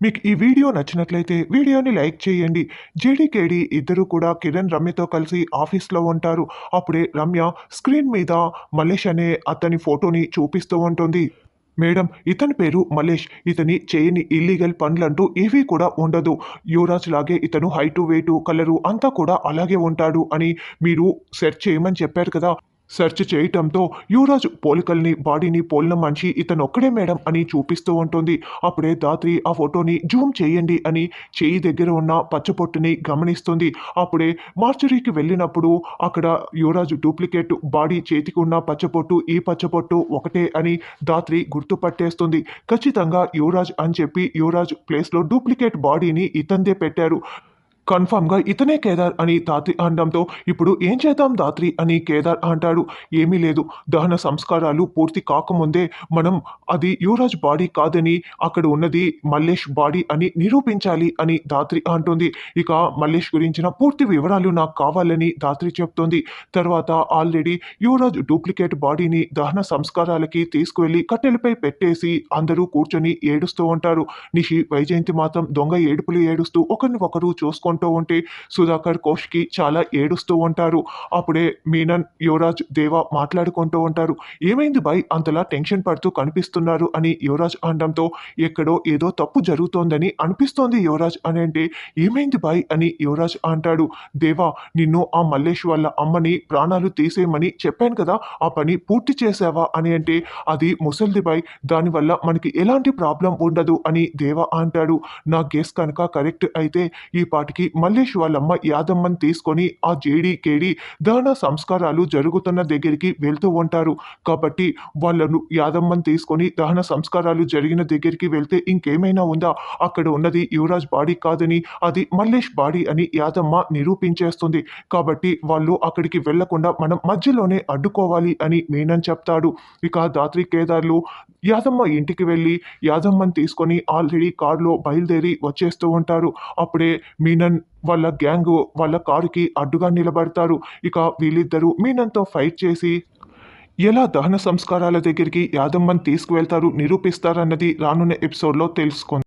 మీకు ఈ వీడియో నచ్చినట్లయితే వీడియోని లైక్ చేయండి. జేడీకేడి ఇద్దరు కూడా కిరణ్ రమ్యతో కలిసి ఆఫీస్లో ఉంటారు. అప్పుడే రమ్య స్క్రీన్ మీద మలేష్ అనే అతని ఫోటోని చూపిస్తూ ఉంటుంది. మేడం ఇతని పేరు మలేష్. ఇతని చేయని ఇల్లీగల్ పనులంటూ ఏవీ కూడా ఉండదు. యువరాజ్ లాగే ఇతను హైటు వెయిటు కలరు అంతా కూడా అలాగే ఉంటాడు అని మీరు సెర్చ్ చేయమని చెప్పారు కదా. సెర్చ్ చేయటంతో యువరాజ్ పోలికల్ని బాడీని పోలిన మనిషి ఇతను ఒక్కడే మేడం అని చూపిస్తూ ఉంటుంది. అప్పుడే దాత్రి ఆ ఫోటోని జూమ్ చేయండి అని చేయి దగ్గర ఉన్న పచ్చపొట్టుని గమనిస్తుంది. అప్పుడే మార్చరీకి వెళ్ళినప్పుడు అక్కడ యువరాజ్ డూప్లికేట్ బాడీ చేతికి ఉన్న పచ్చపొట్టు ఈ పచ్చపొట్టు ఒకటే అని దాత్రి గుర్తుపట్టేస్తుంది. ఖచ్చితంగా యువరాజ్ అని చెప్పి యువరాజ్ ప్లేస్లో డూప్లికేట్ బాడీని ఇతందే పెట్టారు. కన్ఫామ్గా ఇతనే కేదార్ అని దాత్రి అనడంతో ఇప్పుడు ఏం చేద్దాం దాత్రి అని కేదార్ అంటాడు. ఏమీ లేదు. దహన సంస్కారాలు పూర్తి కాకముందే మనం అది యువరాజ్ బాడీ కాదని అక్కడ ఉన్నది మల్లేష్ బాడీ అని నిరూపించాలి అని దాత్రి అంటుంది. ఇక మల్లేష్ గురించిన పూర్తి వివరాలు నాకు కావాలని దాత్రి చెప్తుంది. తర్వాత ఆల్రెడీ యువరాజ్ డూప్లికేట్ బాడీని దహన సంస్కారాలకి తీసుకువెళ్ళి కట్టెలపై పెట్టేసి అందరూ కూర్చొని ఏడుస్తూ ఉంటారు. నిషి వైజయంతి మాత్రం దొంగ ఏడుపులు ఏడుస్తూ ఒకరిని ఒకరు చూసుకుంటూ ఉంటే సుధాకర్ కోష్కి చాలా ఏడుస్తూ ఉంటారు. అప్పుడే మీనన్ యువరాజ్ దేవ మాట్లాడుకుంటూ ఉంటారు. ఏమైంది బాయ్? అంతలా టెన్షన్ పడుతూ కనిపిస్తున్నారు అని యువరాజ్ అనడంతో ఎక్కడో ఏదో తప్పు జరుగుతోందని అనిపిస్తోంది యువరాజ్ అని అంటే ఏమైంది బాయ్? అని యువరాజ్ అంటాడు. దేవా నిన్ను ఆ మల్లేష్ వాళ్ళ అమ్మని ప్రాణాలు తీసేయమని చెప్పాను కదా ఆ పని పూర్తి చేసావా అని అంటే అది ముసల్ది బాయ్ దానివల్ల మనకి ఎలాంటి ప్రాబ్లం ఉండదు అని దేవా అంటాడు. నా గెస్ కనుక కరెక్ట్ అయితే ఈ పాటికి మల్లేష్ వాళ్ళమ్మ యాదమ్మని తీసుకొని ఆ జేడి కేడి దాన సంస్కారాలు జరుగుతున్న దగ్గరికి వెళ్తూ ఉంటారు. కాబట్టి వాళ్ళను యాదమ్మని తీసుకొని దహన సంస్కారాలు జరిగిన దగ్గరికి వెళ్తే ఇంకేమైనా ఉందా? అక్కడ ఉన్నది యువరాజ్ బాడీ కాదని అది మల్లేష్ బాడీ అని యాదమ్మ నిరూపించేస్తుంది. కాబట్టి వాళ్ళు అక్కడికి వెళ్ళకుండా మనం మధ్యలోనే అడ్డుకోవాలి అని మీనన్ చెప్తాడు. ఇక దాత్రి కేదార్లు యాదమ్మ ఇంటికి వెళ్ళి యాదమ్మని తీసుకొని ఆల్రెడీ కారులో బయలుదేరి వచ్చేస్తూ ఉంటారు. అప్పుడే మీనన్ వాళ్ళ గ్యాంగ్ వాళ్ళ కారుకి అడ్డుగా నిలబడతారు. ఇక వీళ్ళిద్దరూ మీనంతో ఫైట్ చేసి ఎలా దహన సంస్కారాల దగ్గరికి యాదమ్మని తీసుకువెళ్తారు నిరూపిస్తారన్నది రానున్న ఎపిసోడ్లో తెలుసుకుంది.